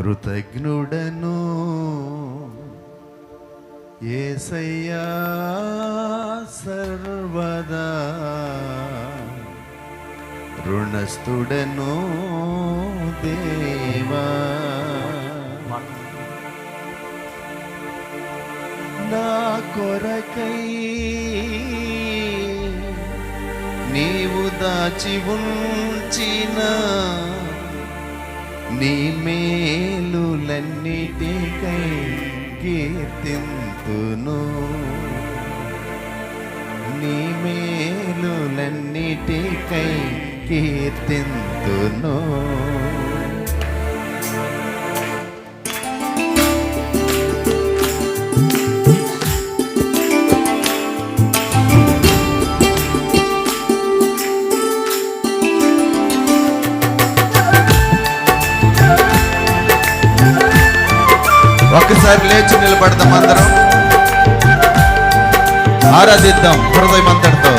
కృతజ్ఞుడను ఏసయ్యా సర్వదా. రుణస్థుడను దేవా. నా కొరకై నీవు దాచి ఉంచిన నీ మేలులన్నిటికై కీర్తింతును నీ మేలులన్నిటికై కీర్తింతును ఒక్కసారి లేచి నిలబడదాం అందరం. ఆరాధిద్దాం హృదయం అంతటితో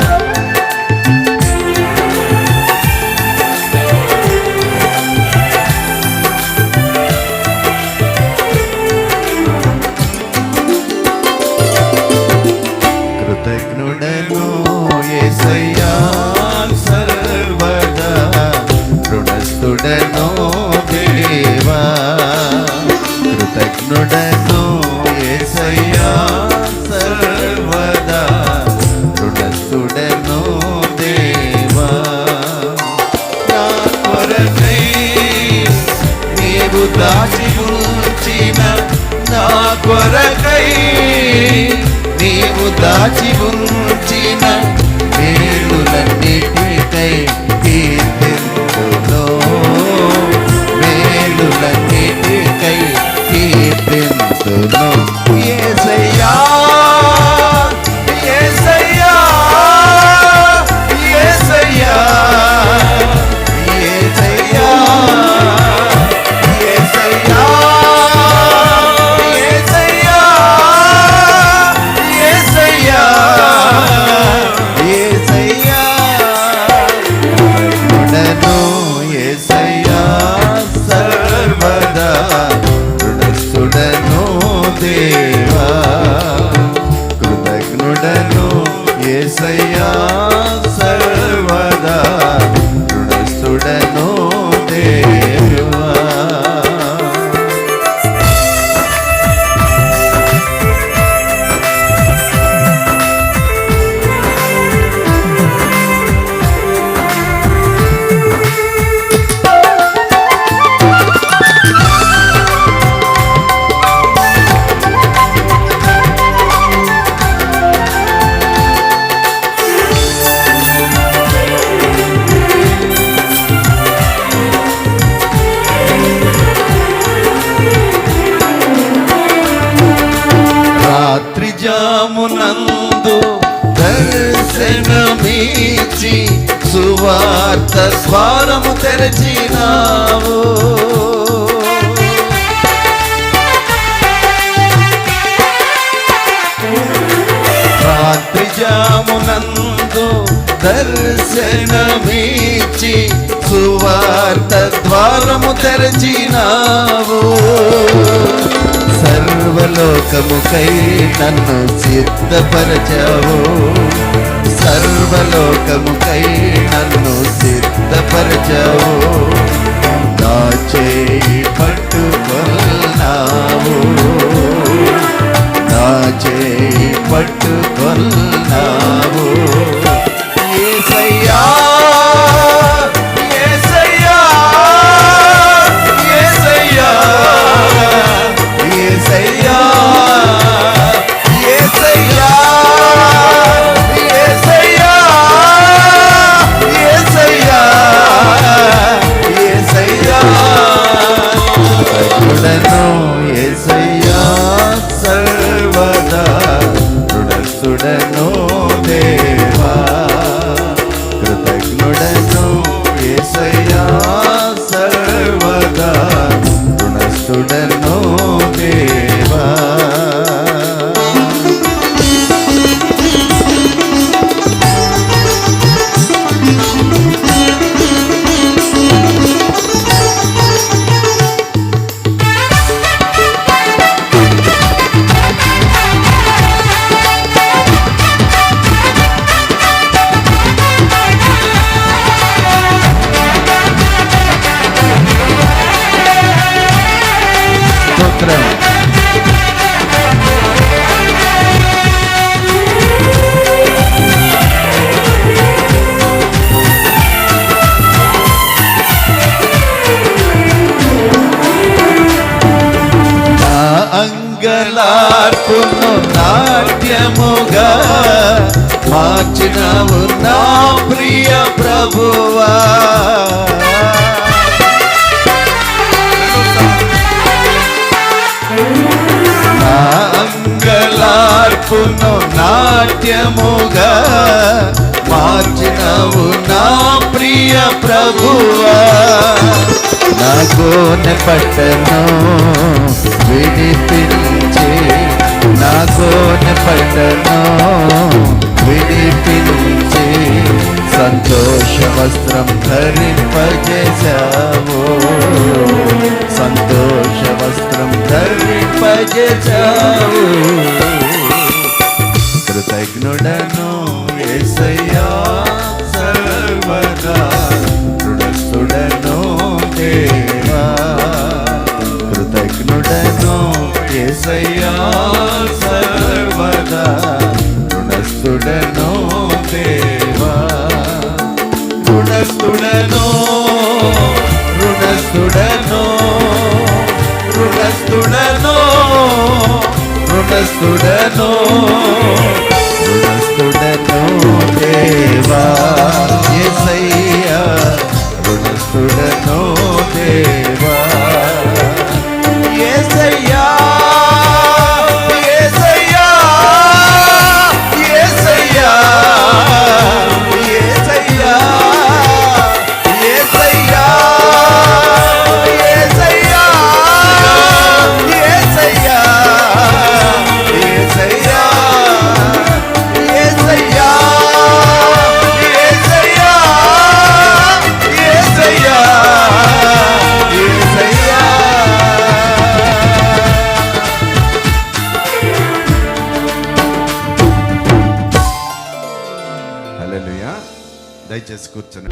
కృతజ్ఞుడను యేసయ్యా సర్వదా. రుణస్థుడను దాచి ఉంచిన నా కొరకై నీవు దాచి ఉంచిన మేలులన్నిటికై సువార్త ద్వారము తెరచినావు. రాత్రి జామునందు దర్శనమీచి సువార్త ద్వారము తెరచినావు. సర్వలోకముకై నన్ను సిద్ధపరచావు. సర్వలోకముకై so నాయనవు నా ప్రియ ప్రభువా. అంగలార్పును నాట్యముగా మార్చినవు నా ప్రియ ప్రభువా. నా కోన పట్టణం వినిపించే నా కోన పట్టణం వినిపి వస్త్రం ధరింపజేశావు. సంతోష వస్త్రం ధరింపజేశావు. కృతజ్ఞుడను ఏసయ్యా సర్వదా. రుణస్థుడను దేవా. కృతజ్ఞుడను ఏసయ్యా సర్వదా. రుణస్థుడను దేవా. ಋಣಸ್ಥುಡನೋ ಋಣಸ್ಥುಡನೋ ಋಣಸ್ಥುಡನೋ ಋಣಸ್ಥುಡನೋ దయచేసి కూర్చొని